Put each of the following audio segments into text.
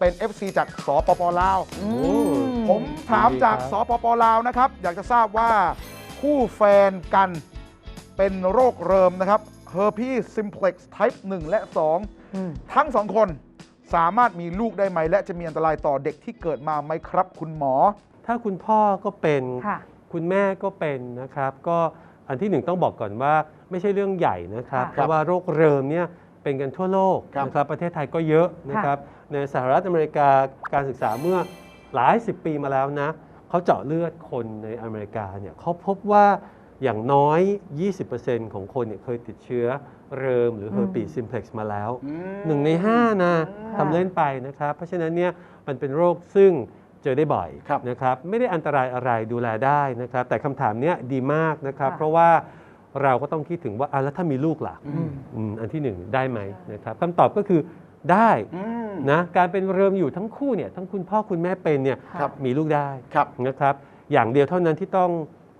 เป็น FC จากสปปลาวอืมผมถามจากดีครับสปปลาวนะครับ อยากจะทราบว่าคู่แฟนกันเป็นโรคเริมนะครับ herpes simplex type 1 และอืม2ทั้งสองคนสามารถมีลูกได้ไหม และจะมีอันตรายต่อเด็กที่เกิดมาไหมครับ คุณหมอ ถ้าคุณพ่อก็เป็นค่ะ คุณแม่ก็เป็นนะครับ ก็อันที่หนึ่งต้องบอกก่อนว่าไม่ใช่เรื่องใหญ่นะครับ ค่ะ เพราะว่าโรคเริมเนี่ย เป็นกันทั่วโลกครับนะครับประเทศไทยก็เยอะนะครับในสหรัฐอเมริกาการศึกษาเมื่อหลายสิบปีมาแล้วนะเขาเจาะเลือดคนในอเมริกาเนี่ยเขาพบว่าอย่างน้อย 20%ของคนเนี่ยเคยติดเชื้อเริมหรืออืม herpes simplex มาแล้วอืมหนึ่งในห้านะค่ะทำเล่นไปนะครับ เพราะฉะนั้นเนี่ยมันเป็นโรคซึ่งเจอได้บ่อยครับนะครับ ไม่ได้อันตรายอะไรดูแลได้นะครับ แต่คำถามเนี้ยดีมากนะครับค่ะเพราะว่า เราก็ต้องคิดถึงว่าอะแล้วถ้ามีลูกล่ะอืมอืมอันที่หนึ่งได้ไหมนะครับคำตอบก็คือได้อืมนะการเป็นเริมอยู่ทั้งคู่เนี่ยทั้งคุณพ่อคุณแม่เป็นเนี่ยครับมีลูกได้ครับนะครับ อย่างเดียวเท่านั้นที่ต้อง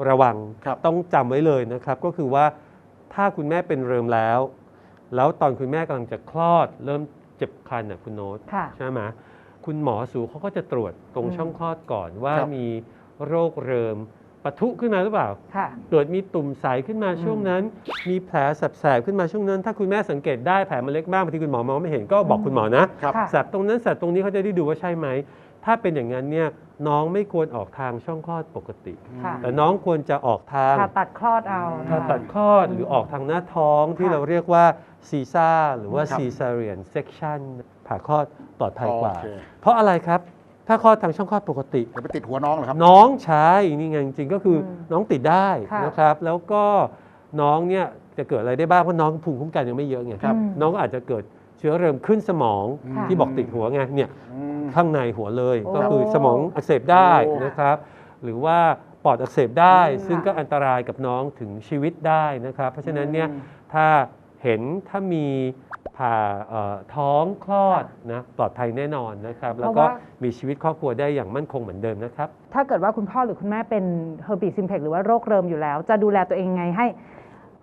ระวังครับต้องจำไว้เลยนะครับ ก็คือว่าถ้าคุณแม่เป็นเริมแล้ว แล้วตอนคุณแม่กำลังจะคลอด เริ่มเจ็บครรภ์น่ะคุณโน้ตค่ะใช่ไหมคุณหมอสูเขาก็จะตรวจตรงอืมช่องคลอดก่อนว่าครับมีโรคเริม ปะทุขึ้นมาหรือเปล่า ค่ะ เกิดมีตุ่มใสขึ้นมาอืมช่วงนั้น มีแผลแสบๆขึ้นมาช่วงนั้น ถ้าคุณแม่สังเกตได้แผลมันเล็กมากบางทีคุณหมอมองไม่เห็นก็บอกคุณหมอนะครับค่ะ แสบตรงนั้นแสบตรงนี้เขาจะได้ดูว่าใช่ไหม ถ้าเป็นอย่างนั้นเนี่ยน้องไม่ควรออกทางช่องคลอดปกติ ค่ะแต่น้องควรจะออกทางผ่าตัดคลอดเอาผ่าตัดคลอดหรือออกทางหน้าท้องที่ค่ะ เราเรียกว่าซีซ่าหรือว่าครับ cesarean section ผ่าคลอดปลอดภัยกว่า โอเค เพราะอะไรครับ ถ้าคลอดทางช่องคลอดปกติจะไปติดหัวน้องเหรอครับ น้องใช้นี่ไงจริงๆก็คืออมน้องติดได้ค่ะนะครับ แล้วก็น้องเนี่ยจะเกิดอะไรได้บ้างเพราะน้องภูมิคุ้มกันยังไม่เยอะไงครับ อืมน้องก็อาจจะเกิดเชื้อเริ่มขึ้นสมองค่ะ ที่บอกติดหัวไงเนี่ยอืม ข้างในหัวเลยโอ้ก็คือสมองอักเสบได้โอ้ นะครับ หรือว่าปอดอักเสบได้ อืม ซึ่งก็อันตรายกับน้องถึงชีวิตได้นะครับ เพราะฉะนั้นเนี่ย ถ้าเห็นถ้ามี ผ่าเอ่อท้องคลอดนะปลอดภัยแน่นอนนะครับ แล้วก็เพราะว่า มีชีวิตครอบครัวได้อย่างมั่นคงเหมือนเดิมนะครับ ถ้าเกิดว่าคุณพ่อหรือคุณแม่เป็นเฮอร์ปีซิมเพกหรือว่าโรคเริมอยู่แล้ว จะดูแลตัวเองไงให้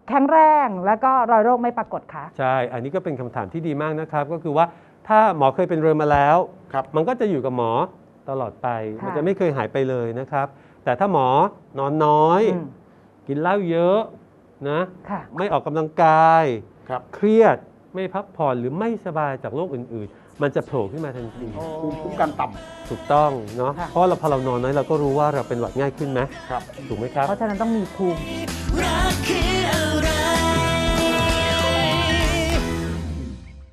แข็งแรงแล้วก็รอยโรคไม่ปรากฏคะ ใช่ อันนี้ก็เป็นคำถามที่ดีมากนะครับ ก็คือว่าถ้าหมอเคยเป็นเริมมาแล้ว ครับ มันก็จะอยู่กับหมอตลอดไป ค่ะ มันจะไม่เคยหายไปเลยนะครับ แต่ถ้าหมอนอนน้อย อืมกินเหล้าเยอะนะ ค่ะ ไม่ออกกำลังกาย ครับ เครียด ไม่พักผ่อนหรือไม่สบายจากโรคอื่น ๆ มันจะโผล่ขึ้นมาทันที ภูมิคุ้มกันต่ถูกต้องเนาะค่ะ เพราะเราพอเรานอนน้อยเราก็รู้ว่าเราเป็นหวัดง่ายขึ้นไหมำครับ ถูกไหมครับ เพราะฉะนั้นต้องมีภูมิ Radio